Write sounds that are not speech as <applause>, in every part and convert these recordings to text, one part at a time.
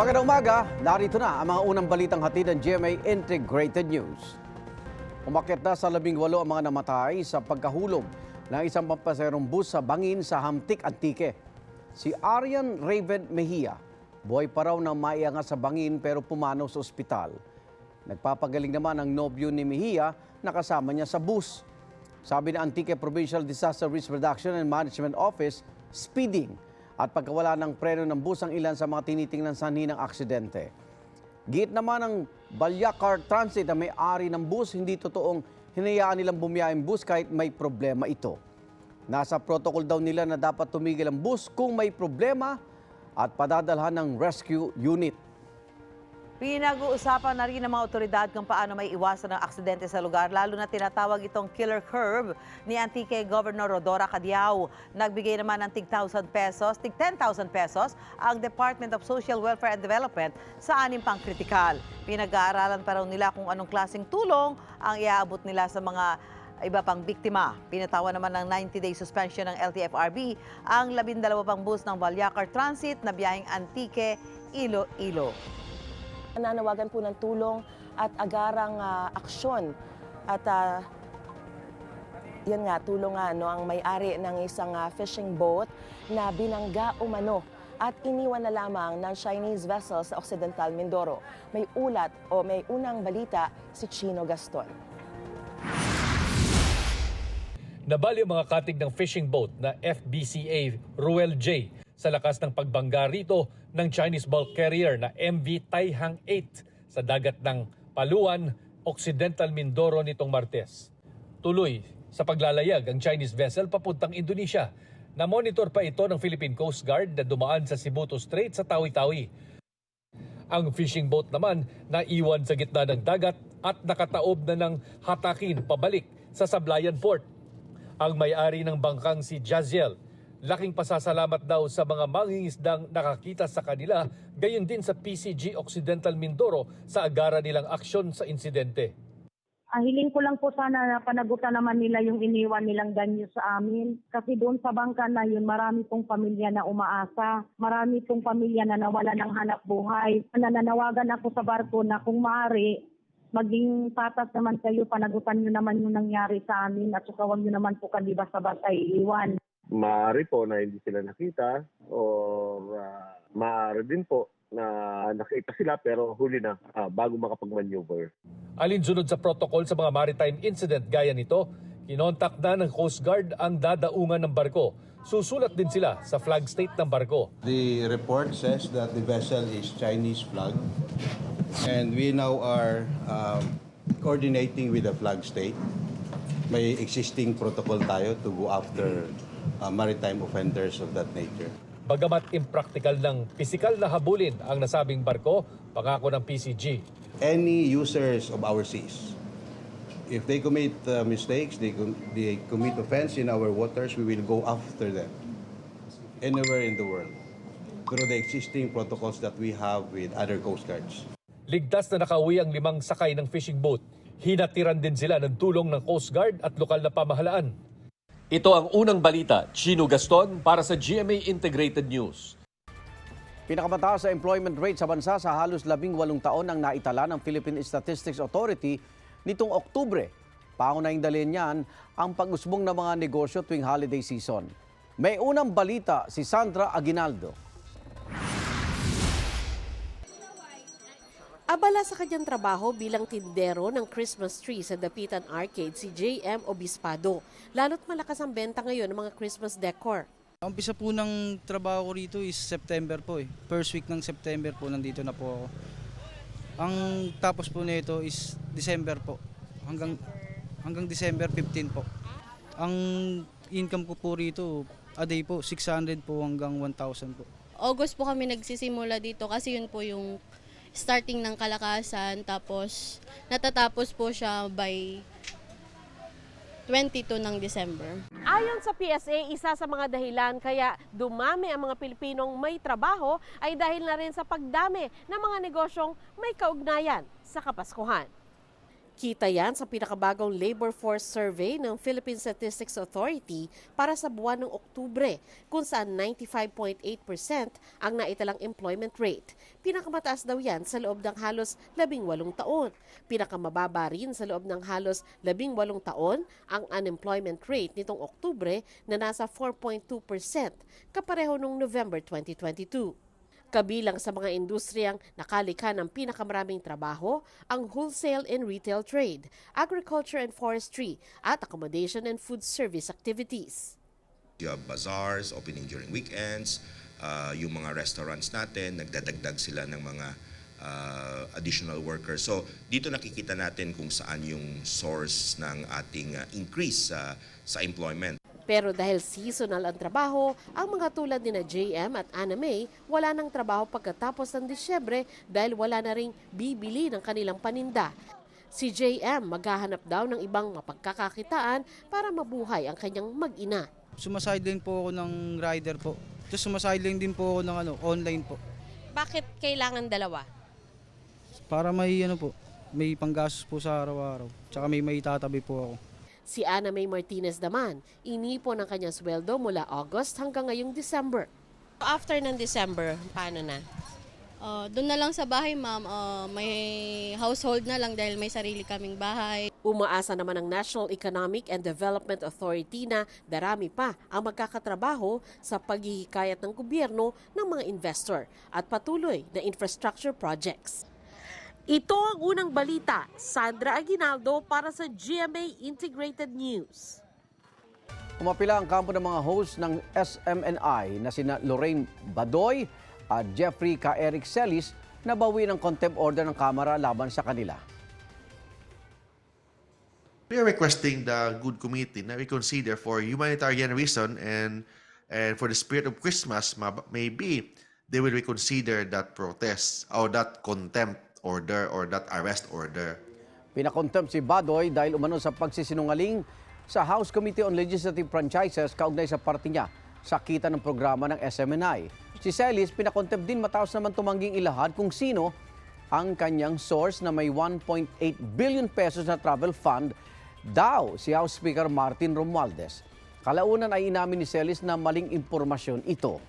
Magandang umaga, narito na ang mga unang balitang hatid ng GMA Integrated News. Umakyat na sa labing walo ang mga namatay sa pagkahulog ng isang pampaserong bus sa bangin sa Hamtik, Antique. Si Arian Raven Mejia, buhay pa raw na maiangat sa bangin pero pumanaw sa ospital. Nagpapagaling naman ang nobyo ni Mejia na kasama niya sa bus. Sabi ng Antique Provincial Disaster Risk Reduction and Management Office, speeding at pagkawala ng preno ng bus ang ilan sa mga tinitingnan sanhi ng aksidente. Git naman ng Balyacar Transit na may-ari ng bus, hindi totoong hinayaan nilang bumiyahe ang bus kahit may problema ito. Nasa protocol daw nila na dapat tumigil ang bus kung may problema at padadalhan ng rescue unit. Pinag-uusapan na rin ng mga otoridad kung paano may iwasan ng aksidente sa lugar, lalo na tinatawag itong killer curve ni Antique Governor Rodora Cadiao. Nagbigay naman ng tig 1,000 pesos, tig 10,000 pesos ang Department of Social Welfare and Development sa anim pang kritikal. Pinag-aaralan pa raw nila kung anong klaseng tulong ang iaabot nila sa mga iba pang biktima. Pinatawan naman ng 90-day suspension ng LTFRB ang 12 pang bus ng Balyacar Transit na biyaheng Antique, Iloilo. Nanawagan po ng tulong at agarang ah, aksyon at ah, yan nga, tulong nga no, ang may-ari ng isang ah, fishing boat na binangga umano at iniwan na lamang ng Chinese vessel sa Occidental Mindoro. May ulat o may unang balita si Chino Gaston. Nabali ang mga katig ng fishing boat na FBCA Ruel J sa lakas ng pagbangga rito ng Chinese bulk carrier na MV Taihang 8 sa dagat ng Paluan, Occidental Mindoro nitong Martes. Tuloy sa paglalayag ang Chinese vessel papuntang Indonesia. Na-monitor pa ito ng Philippine Coast Guard na dumaan sa Sibuto Strait sa Tawi-Tawi. Ang fishing boat naman naiwan sa gitna ng dagat at nakataob na ng hatakin pabalik sa Sablayan Port. Ang may-ari ng bangkang si Jaziel, laking pasasalamat daw sa mga mangingisdang nakakita sa kanila, gayon din sa PCG Occidental Mindoro sa agara nilang aksyon sa insidente. Ang hiling ko lang po sana na panagutan naman nila yung iniwan nilang danyo sa amin. Kasi doon sa bangka na yun, marami pong pamilya na umaasa. Marami pong pamilya na nawala ng hanap buhay. Nananawagan ako sa barko na kung maaari, maging patas naman kayo, panagutan nyo naman yung nangyari sa amin at saka huwag nyo naman po kami basta-basta iiwan. Maaari po na hindi sila nakita or ah, maaari din po na nakita sila pero huli na ah, bago makapag-maneuver. Alinsunod sa protocol sa mga maritime incident gaya nito, kinontak na ng Coast Guard ang dadaungan ng barko. Susulat din sila sa flag state ng barko. The report says that the vessel is Chinese flag, and we now are um, coordinating with the flag state. May existing protocol tayo to go after uh, maritime offenders of that nature. Bagamat impractical ng pisikal na habulin ang nasabing barko, pangako ng PCG. Any users of our seas, if they commit uh, mistakes, they, com- they commit offense in our waters, we will go after them anywhere in the world through the existing protocols that we have with other coast guards. Ligtas na nakauwi ang limang sakay ng fishing boat. Hinatiran din sila ng tulong ng Coast Guard at lokal na pamahalaan. Ito ang unang balita, Chino Gaston para sa GMA Integrated News. Pinakamataas sa employment rate sa bansa sa halos labing walong taon ang naitala ng Philippine Statistics Authority nitong Oktubre. Pangunahing dalhin niyan ang pag-usbong ng mga negosyo tuwing holiday season. May unang balita si Sandra Aguinaldo. Abala sa kanyang trabaho bilang tindero ng Christmas tree sa Dapitan Arcade si JM Obispado. Lalo't malakas ang benta ngayon ng mga Christmas decor. Ang umpisa po ng trabaho ko rito is September po eh. First week ng September po nandito na po ako. Ang tapos po nito is December po. Hanggang hanggang December 15 po. Ang income ko po rito a day po 600 po hanggang 1,000 po. August po kami nagsisimula dito kasi yun po yung starting ng kalakasan tapos natatapos po siya by 22 ng December. Ayon sa PSA, isa sa mga dahilan kaya dumami ang mga Pilipinong may trabaho ay dahil na rin sa pagdami ng mga negosyong may kaugnayan sa Kapaskuhan. Kita yan sa pinakabagong labor force survey ng Philippine Statistics Authority para sa buwan ng Oktubre, kung saan 95.8% ang naitalang employment rate. Pinakamataas daw yan sa loob ng halos 18 taon. Pinakamababa rin sa loob ng halos 18 taon ang unemployment rate nitong Oktubre na nasa 4.2%, kapareho nung November 2022. Kabilang sa mga industriyang nakalikha ng pinakamaraming trabaho ang wholesale and retail trade, agriculture and forestry, at accommodation and food service activities. You have bazaars opening during weekends, uh, yung mga restaurants natin, nagdadagdag sila ng mga uh, additional workers. So dito nakikita natin kung saan yung source ng ating uh, increase sa sa employment. Pero dahil seasonal ang trabaho, ang mga tulad ni na JM at Anna May wala ng trabaho pagkatapos ng Disyembre dahil wala na ring bibili ng kanilang paninda. Si JM maghahanap daw ng ibang mapagkakakitaan para mabuhay ang kanyang mag-ina. Sumasideline po ako ng rider po. Tapos sumasideline din po ako ng ano, online po. Bakit kailangan dalawa? Para may ano po, may panggastos po sa araw-araw. Tsaka may may tatabi po ako. Si Ana May Martinez naman, inipon ang kanyang sweldo mula August hanggang ngayong December. After ng December, paano na? Uh, doon na lang sa bahay, ma'am. Uh, may household na lang dahil may sarili kaming bahay. Umaasa naman ang National Economic and Development Authority na darami pa ang magkakatrabaho sa paghihikayat ng gobyerno ng mga investor at patuloy na infrastructure projects. Ito ang unang balita. Sandra Aguinaldo para sa GMA Integrated News. Umapila ang kampo ng mga host ng SMNI na sina Lorraine Badoy at Jeffrey K. Eric Celis na bawi ng contempt order ng Kamara laban sa kanila. We are requesting the good committee na reconsider for humanitarian reason and and for the spirit of Christmas, ma- maybe they will reconsider that protest or that contempt order or that arrest order. Pinakontempt si Badoy dahil umano sa pagsisinungaling sa House Committee on Legislative Franchises kaugnay sa parte niya sa kita ng programa ng SMNI. Si Celis pinakontempt din matapos naman tumangging ilahad kung sino ang kanyang source na may 1.8 billion pesos na travel fund daw si House Speaker Martin Romualdez. Kalaunan ay inamin ni Celis na maling impormasyon ito.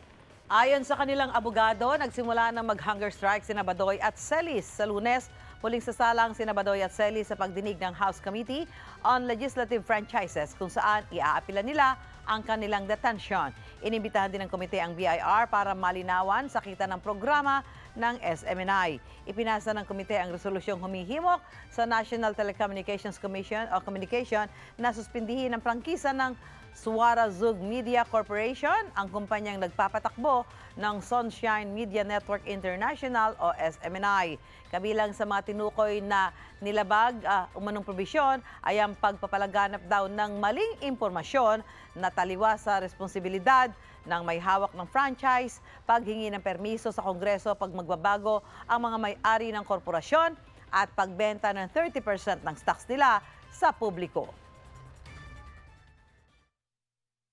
Ayon sa kanilang abogado, nagsimula na mag-hunger strike si Badoy at Celis sa lunes. Muling sasalang si Badoy at Celis sa pagdinig ng House Committee on Legislative Franchises kung saan iaapila nila ang kanilang detention. Inimbitahan din ng komite ang BIR para malinawan sa kita ng programa ng SMNI. Ipinasa ng komite ang resolusyong humihimok sa National Telecommunications Commission o Communication na suspindihin ang prangkisa ng Suara Zug Media Corporation, ang kumpanyang nagpapatakbo ng Sunshine Media Network International o SMNI. Kabilang sa mga tinukoy na nilabag uh, umanong probisyon ay ang pagpapalaganap daw ng maling impormasyon na taliwas sa responsibilidad ng may hawak ng franchise, paghingi ng permiso sa Kongreso pag magbabago ang mga may-ari ng korporasyon at pagbenta ng 30% ng stocks nila sa publiko.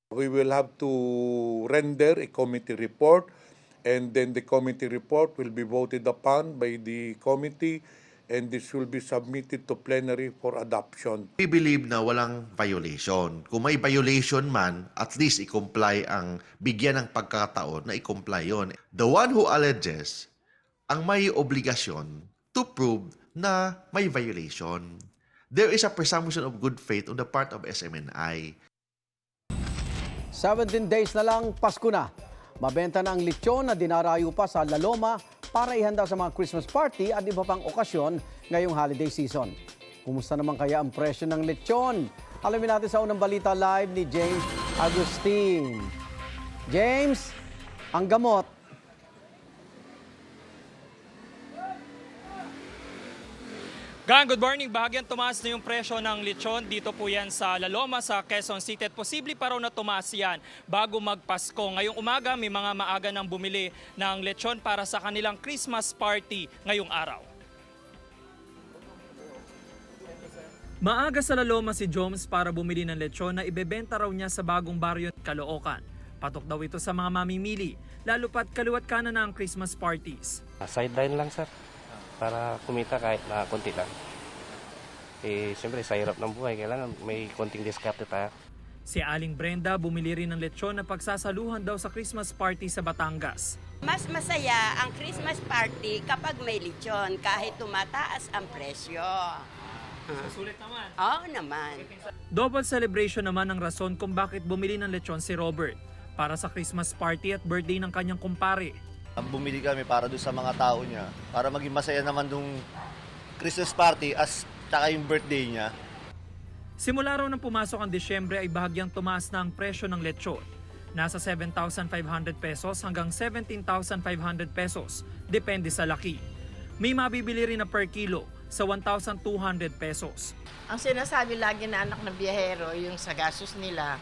We will have to render a committee report and then the committee report will be voted upon by the committee and this will be submitted to plenary for adoption. We believe na walang violation. Kung may violation man, at least i-comply ang bigyan ng pagkakataon na i-comply yon. The one who alleges ang may obligasyon to prove na may violation. There is a presumption of good faith on the part of SMNI. 17 days na lang, Pasko na. Mabenta na ang lechon na dinarayo pa sa La Loma para ihanda sa mga Christmas party at iba pang okasyon ngayong holiday season. Kumusta naman kaya ang presyo ng lechon? Alamin natin sa unang balita live ni James Agustin. James, ang gamot. Gang, good morning. Bahagyan tumaas na yung presyo ng lechon. Dito po yan sa Laloma, sa Quezon City. At posible pa raw na tumaas yan bago magpasko. Ngayong umaga, may mga maaga nang bumili ng lechon para sa kanilang Christmas party ngayong araw. Maaga sa Laloma si Joms para bumili ng lechon na ibebenta raw niya sa bagong baryo Caloocan. Patok daw ito sa mga mamimili, lalo pat kaluwat ka na ang Christmas parties. Sideline lang sir, para kumita kahit na konti lang. Eh, siyempre, sa hirap ng buhay, kailangan may konting diskarte tayo. Si Aling Brenda bumili rin ng lechon na pagsasaluhan daw sa Christmas party sa Batangas. Mas masaya ang Christmas party kapag may lechon kahit tumataas ang presyo. Sulit naman. Oo naman. Double celebration naman ang rason kung bakit bumili ng lechon si Robert para sa Christmas party at birthday ng kanyang kumpare. Bumili kami para doon sa mga tao niya, para maging masaya naman yung Christmas party as tsaka yung birthday niya. Simula raw nang pumasok ang Disyembre ay bahagyang tumaas na ang presyo ng lechon. Nasa 7,500 pesos hanggang 17,500 pesos, depende sa laki. May mabibili rin na per kilo sa 1,200 pesos. Ang sinasabi lagi na anak ng biyahero, yung sa gastos nila,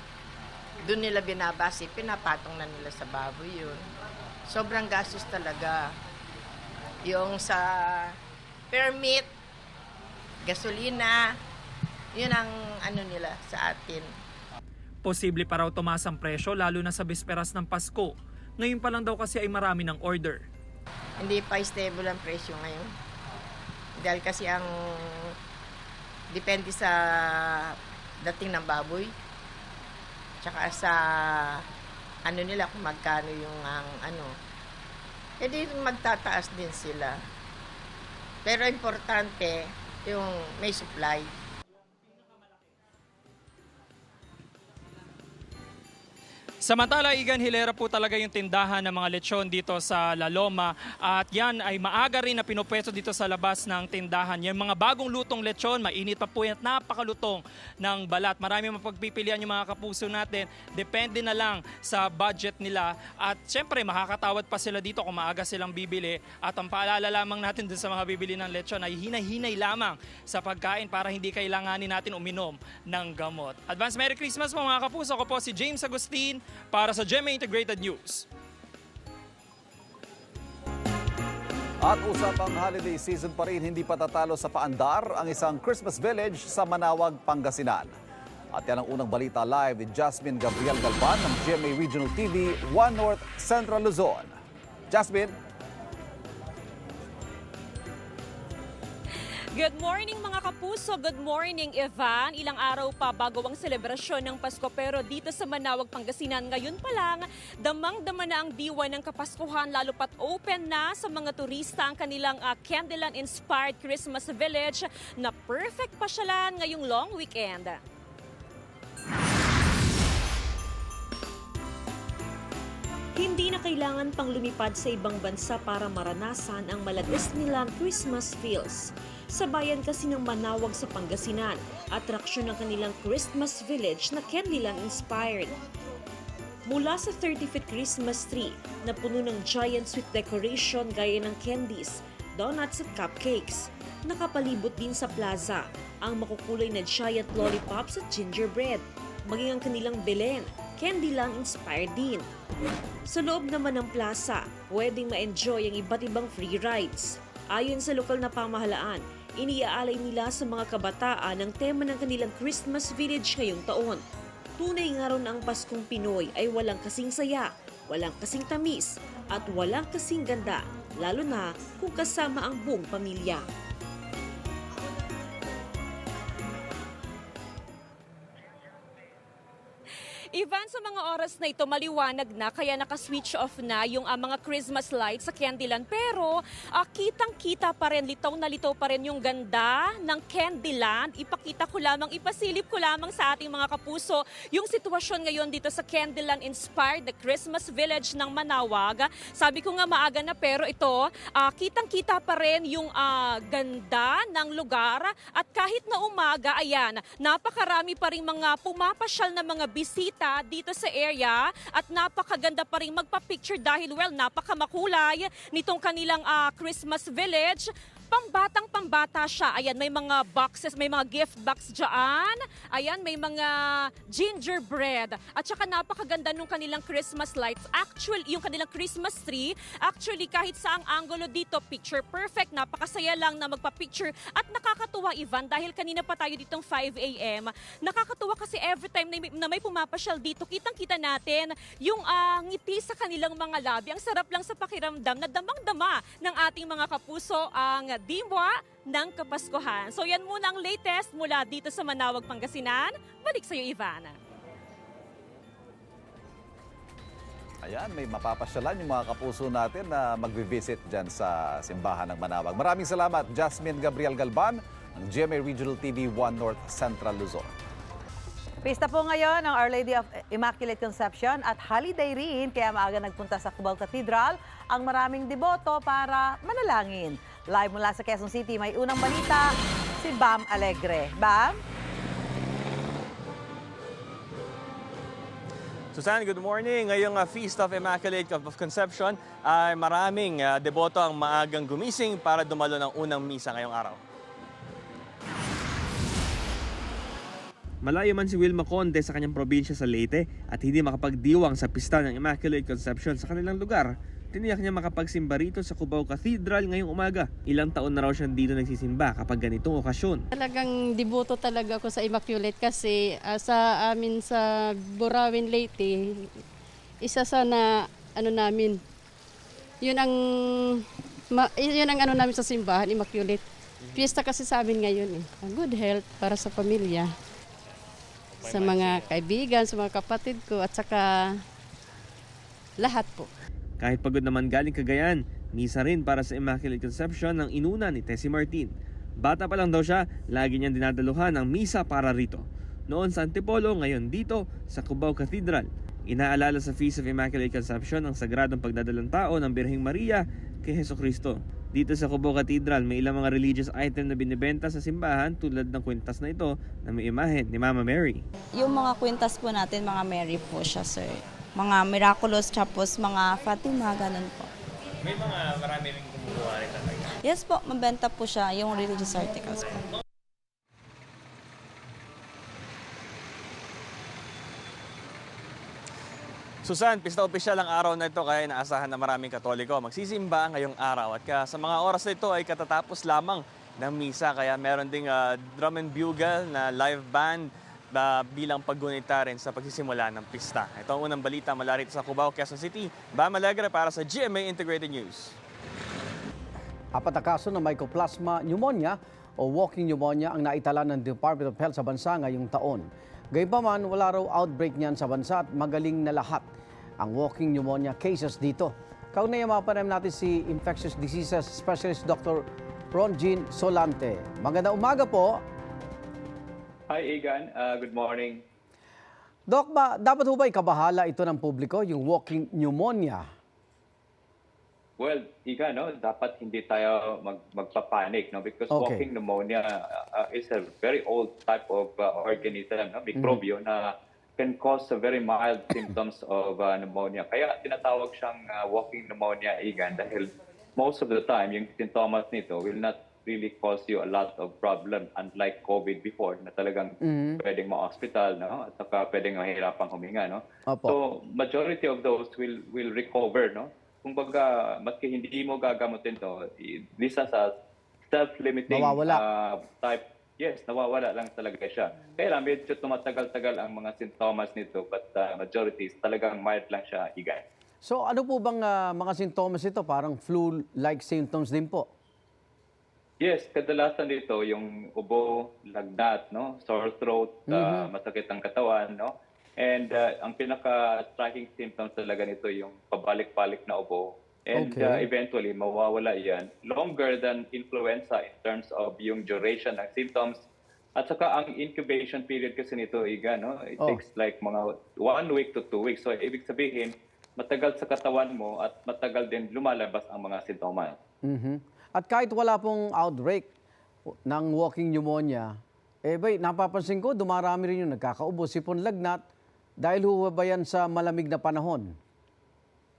doon nila binabase, pinapatong na nila sa baboy yun. Sobrang gastos talaga. Yung sa permit, gasolina, yun ang ano nila sa atin. Posible pa raw tumaas ang presyo lalo na sa bisperas ng Pasko. Ngayon pa lang daw kasi ay marami ng order. Hindi pa stable ang presyo ngayon. Dahil kasi ang depende sa dating ng baboy. Tsaka sa ano nila kung magkano yung ang ano. E magtataas din sila. Pero importante yung may supply. Samantala, Igan Hilera po talaga yung tindahan ng mga lechon dito sa La Loma at yan ay maaga rin na pinupwesto dito sa labas ng tindahan. Yung mga bagong lutong lechon, mainit pa po yan at napakalutong ng balat. Marami mapagpipilian yung mga kapuso natin. Depende na lang sa budget nila at syempre makakatawad pa sila dito kung maaga silang bibili. At ang paalala lamang natin dun sa mga bibili ng lechon ay hinay-hinay lamang sa pagkain para hindi kailanganin natin uminom ng gamot. Advance Merry Christmas po mga kapuso. Ako po si James Agustin para sa GMA Integrated News. At usapang holiday season pa rin, hindi patatalo sa paandar ang isang Christmas village sa Manawag, Pangasinan. At yan ang unang balita live ni Jasmine Gabriel Galban ng GMA Regional TV, One North Central Luzon. Jasmine? Good morning mga kapuso, good morning Evan. Ilang araw pa bago ang selebrasyon ng Pasko pero dito sa Manawag, Pangasinan ngayon pa lang, damang-dama na ang diwa ng Kapaskuhan lalo pat open na sa mga turista ang kanilang uh, Candyland-inspired Christmas Village na perfect pasyalan ngayong long weekend. Hindi na kailangan pang lumipad sa ibang bansa para maranasan ang mala Disneyland Christmas feels. Sa bayan kasi ng Manawag sa Pangasinan, atraksyon ng kanilang Christmas village na Candyland inspired. Mula sa 30-feet Christmas tree na puno ng giant sweet decoration gaya ng candies, donuts at cupcakes. Nakapalibot din sa plaza ang makukulay na giant lollipops at gingerbread. Maging ang kanilang Belen, candy lang inspired din. Sa loob naman ng plaza, pwedeng ma-enjoy ang iba't ibang free rides. Ayon sa lokal na pamahalaan, iniaalay nila sa mga kabataan ang tema ng kanilang Christmas Village ngayong taon. Tunay nga na ang Paskong Pinoy ay walang kasing saya, walang kasing tamis, at walang kasing ganda, lalo na kung kasama ang buong pamilya. Ivan, sa mga oras na ito, maliwanag na kaya naka-switch off na yung uh, mga Christmas lights sa Candyland. Pero uh, kitang-kita pa rin, litaw na litaw pa rin yung ganda ng Candyland. Ipakita ko lamang, ipasilip ko lamang sa ating mga kapuso yung sitwasyon ngayon dito sa Candyland-inspired, the Christmas Village ng Manawag. Sabi ko nga maaga na pero ito, uh, kitang-kita pa rin yung uh, ganda ng lugar. At kahit na umaga, ayan, napakarami pa rin mga pumapasyal na mga bisita dito sa area at napakaganda pa rin magpa-picture dahil well napakamakulay nitong kanilang uh, Christmas village. Pambatang pambata siya. Ayan, may mga boxes, may mga gift box dyan. Ayan, may mga gingerbread. At saka napakaganda nung kanilang Christmas lights. Actually, yung kanilang Christmas tree, actually kahit sa ang angulo dito, picture perfect. Napakasaya lang na magpa-picture. At nakakatuwa, Ivan, dahil kanina pa tayo ditong 5 a.m. Nakakatuwa kasi every time na may, na may pumapasyal dito, kitang-kita natin yung uh, ngiti sa kanilang mga labi. Ang sarap lang sa pakiramdam na damang-dama ng ating mga kapuso ang dimwa ng Kapaskuhan. So yan muna ang latest mula dito sa Manawag, Pangasinan. Balik sa iyo, Ivana. Ayan, may mapapasyalan yung mga kapuso natin na magvi-visit dyan sa simbahan ng Manawag. Maraming salamat, Jasmine Gabriel Galban ng GMA Regional TV 1 North Central Luzon. Pista po ngayon ang Our Lady of Immaculate Conception at holiday rin kaya maaga nagpunta sa Cubao Cathedral ang maraming deboto para manalangin. Live mula sa Quezon City, may unang balita si Bam Alegre. Bam? Susan, good morning. Ngayong uh, Feast of Immaculate of Conception ay maraming uh, deboto ang maagang gumising para dumalo ng unang misa ngayong araw. Malayo man si Wilma Conde sa kanyang probinsya sa Leyte at hindi makapagdiwang sa pista ng Immaculate Conception sa kanilang lugar, tiniyak niya makapagsimba rito sa Cubao Cathedral ngayong umaga. Ilang taon na raw siyang dito nagsisimba kapag ganitong okasyon. Talagang deboto talaga ako sa Immaculate kasi ah, sa amin sa Burawin Leyte, isa sa na ano namin, yun ang ma, yun ang ano namin sa simbahan, Immaculate. Fiesta kasi sa amin ngayon eh. Good health para sa pamilya. Sa mga kaibigan, sa mga kapatid ko at saka lahat po. Kahit pagod naman galing Cagayan, misa rin para sa Immaculate Conception ng inuna ni Tessie Martin. Bata pa lang daw siya, lagi niyang dinadaluhan ang misa para rito. Noon sa Antipolo, ngayon dito sa Cubao Cathedral. Inaalala sa Feast of Immaculate Conception ang sagradong pagdadalang tao ng Birheng Maria kay Heso Kristo. Dito sa Cubao Cathedral, may ilang mga religious item na binibenta sa simbahan tulad ng kwintas na ito na may imahen ni Mama Mary. Yung mga kwintas po natin, mga Mary po siya, sir. Mga miraculous, tapos mga Fatima, ganun po. May mga marami rin kumukuha rin talaga. Yes po, mabenta po siya, yung religious articles po. Susan, pista opisyal ang araw na ito kaya inaasahan na maraming katoliko magsisimba ngayong araw. At sa mga oras na ito ay katatapos lamang ng misa. Kaya meron ding ah, drum and bugle na live band na bilang paggunita rin sa pagsisimula ng pista. Ito ang unang balita mula rito sa Cubao, Quezon City. Bam Alegre para sa GMA Integrated News. Apat na kaso ng mycoplasma pneumonia o walking pneumonia ang naitala ng Department of Health sa bansa ngayong taon. Gayunpaman, wala raw outbreak niyan sa bansa at magaling na lahat ang walking pneumonia cases dito. Kaunay mapanayam natin si Infectious Diseases Specialist Dr. Ron Jean Solante. Magandang umaga po. Hi, Egan. Uh, good morning. Doc, ba, dapat ho ba ikabahala ito ng publiko, yung walking pneumonia? Well, Iga, no, dapat hindi tayo mag, magpapanik, no, because Okay. walking pneumonia uh, uh, is a very old type of uh, organism, no, microbio na can cause a very mild <laughs> symptoms of uh, pneumonia. Kaya tinatawag siyang uh, walking pneumonia, Igan, dahil most of the time, yung symptoms nito will not really cause you a lot of problem unlike COVID before na talagang Mhm. pwedeng ma-hospital, no? At saka pwedeng mahirapang huminga, no? Opo. So, majority of those will will recover, no? Kumbaga, maski hindi mo gagamutin to, i- isa sa self-limiting uh, type, yes, nawawala lang talaga siya. Kaya lang, medyo tumatagal-tagal ang mga sintomas nito, but uh, majority is talagang mild lang siya, igay. So ano po bang ah, mga sintomas ito? Parang flu-like symptoms din po. Yes, kadalasan dito yung ubo, lagnat, no? sore throat, uh, Mhm. masakit ang katawan, no? And uh, ang pinaka-striking symptoms talaga nito yung pabalik-balik na ubo. And Okay. uh, eventually, mawawala yan. Longer than influenza in terms of yung duration ng symptoms. At saka ang incubation period kasi nito, Iga, no? It Oh. takes like mga one week to two weeks. So, ibig sabihin, matagal sa katawan mo at matagal din lumalabas ang mga sintomas. Mhm. At kahit wala pong outbreak ng walking pneumonia, eh bay, napapansin ko, dumarami rin yung nagkakaubo, sipon lagnat, dahil ho sa malamig na panahon?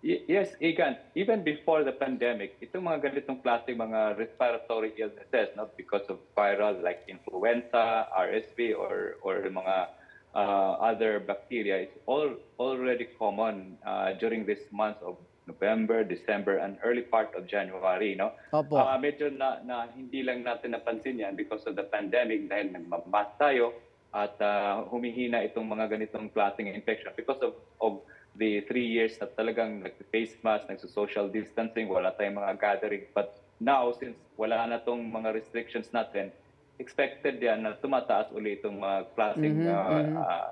Yes, Igan. Even before the pandemic, itong mga ganitong klase mga respiratory illnesses, no, because of viral like influenza, RSV, or or mga uh, other bacteria, it's all already common uh, during this month of November, December, and early part of January, no? Opo. Ah, medyo na, na hindi lang natin napansin yan because of the pandemic dahil nagmamas tayo at ah, humihina itong mga ganitong klaseng infection because of, of the three years na talagang nag-face mask, nagso-social distancing, wala tayong mga gathering. But now, since wala na tong mga restrictions natin, expected yan na tumataas ulit itong mga klaseng Mhm, ah, mhm. ah,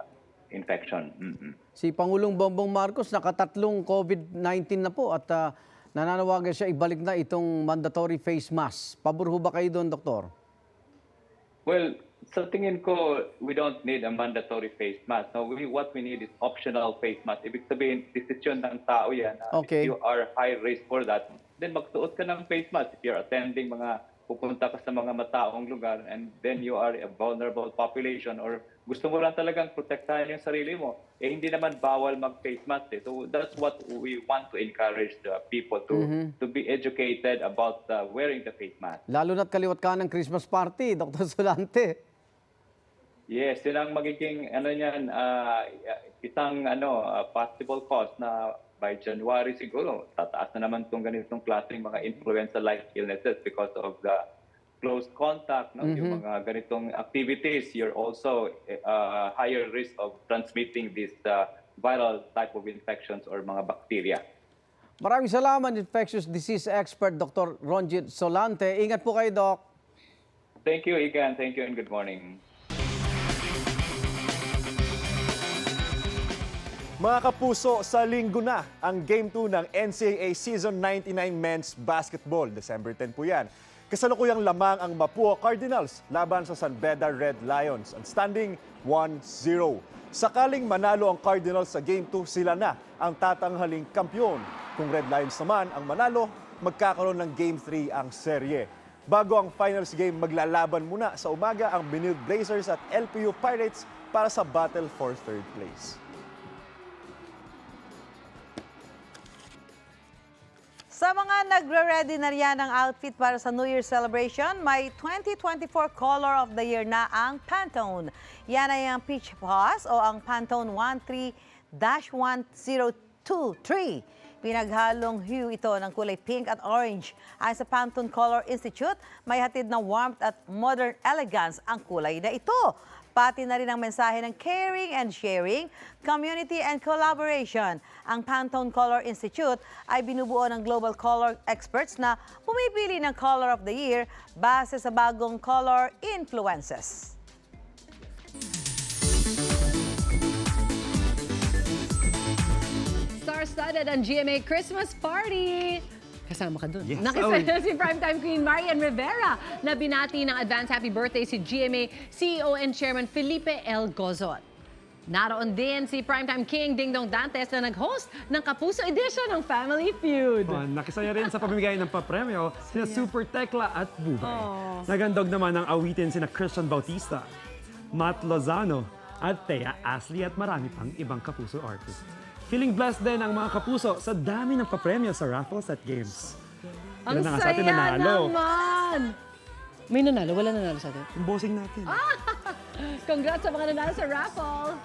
infection. Mhm. Si Pangulong Bongbong Marcos nakatatlong COVID-19 na po at ah, nananawagan siya ibalik na itong mandatory face mask. Pabor ho ba kayo doon, Doktor? Well, sa tingin ko, we don't need a mandatory face mask. No, we, what we need is optional face mask. Ibig sabihin, desisyon ng tao yan. na Okay. If you are high risk for that, then magsuot ka ng face mask. If you're attending mga, pupunta ka sa mga mataong lugar and then you are a vulnerable population or gusto mo lang talagang protektahan yung sarili mo, eh hindi naman bawal mag-face mask. Eh. So that's what we want to encourage the people to Mhm. to be educated about uh, wearing the face mask. Lalo na't kaliwat ka ng Christmas party, <laughs> Dr. Solante. Yes, yun ang magiging ano niyan ah, isang ano ah, possible cause na by January siguro tataas na naman tong ganitong klaseng mga influenza-like illnesses because of the close contact no yung Mhm. mga ganitong activities you're also uh, higher risk of transmitting these uh, viral type of infections or mga bacteria. Maraming salamat, infectious disease expert Dr. Ronjit Solante. Ingat po kayo, Doc. Thank you, Igan. Thank you and good morning. Mga kapuso, sa linggo na ang Game 2 ng NCAA Season 99 Men's Basketball. December 10 po yan. Kasalukuyang lamang ang Mapua Cardinals laban sa San Beda Red Lions. Ang standing 1-0. Sakaling manalo ang Cardinals sa Game 2, sila na ang tatanghaling kampyon. Kung Red Lions naman ang manalo, magkakaroon ng Game 3 ang serye. Bago ang finals game, maglalaban muna sa umaga ang Benilde Blazers at LPU Pirates para sa battle for third place. Sa mga nagre-ready na riyan ng outfit para sa New Year celebration, may 2024 Color of the Year na ang Pantone. Yan ay ang Peach Paws o ang Pantone 13-1023. Pinaghalong hue ito ng kulay pink at orange. Ayon sa Pantone Color Institute, may hatid na warmth at modern elegance ang kulay na ito. Pati na rin ang mensahe ng caring and sharing, community and collaboration. Ang Pantone Color Institute ay binubuo ng global color experts na pumipili ng Color of the Year base sa bagong color influences. Star-studded ang GMA Christmas Party! Kasama ka dun. Yes. Nakisaya si primetime queen Marian Rivera na binati ng advance happy birthday si GMA CEO and Chairman Felipe L. Gozon. Naroon din si primetime king Dingdong Dantes na nag-host ng Kapuso Edition ng Family Feud. Oh, nakisaya rin sa pamimigay ng papremyo sina Super Tekla at Bubay. Oh. Nagandog naman ng awitin sina Christian Bautista, Matt Lozano, at Thea Ashley at marami pang ibang kapuso artists. Feeling blessed din ang mga kapuso sa dami ng papremyo sa raffles at games. Ang Ilan na nga sa saya atin nanalo. naman! May nanalo? Wala nanalo sa atin? Yung bossing natin. <laughs> Congrats sa mga nanalo sa raffle!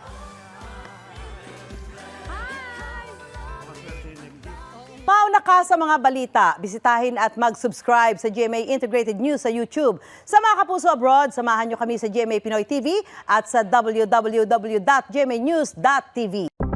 Pauna ka sa mga balita. Bisitahin at mag-subscribe sa GMA Integrated News sa YouTube. Sa mga kapuso abroad, samahan nyo kami sa GMA Pinoy TV at sa www.gmanews.tv.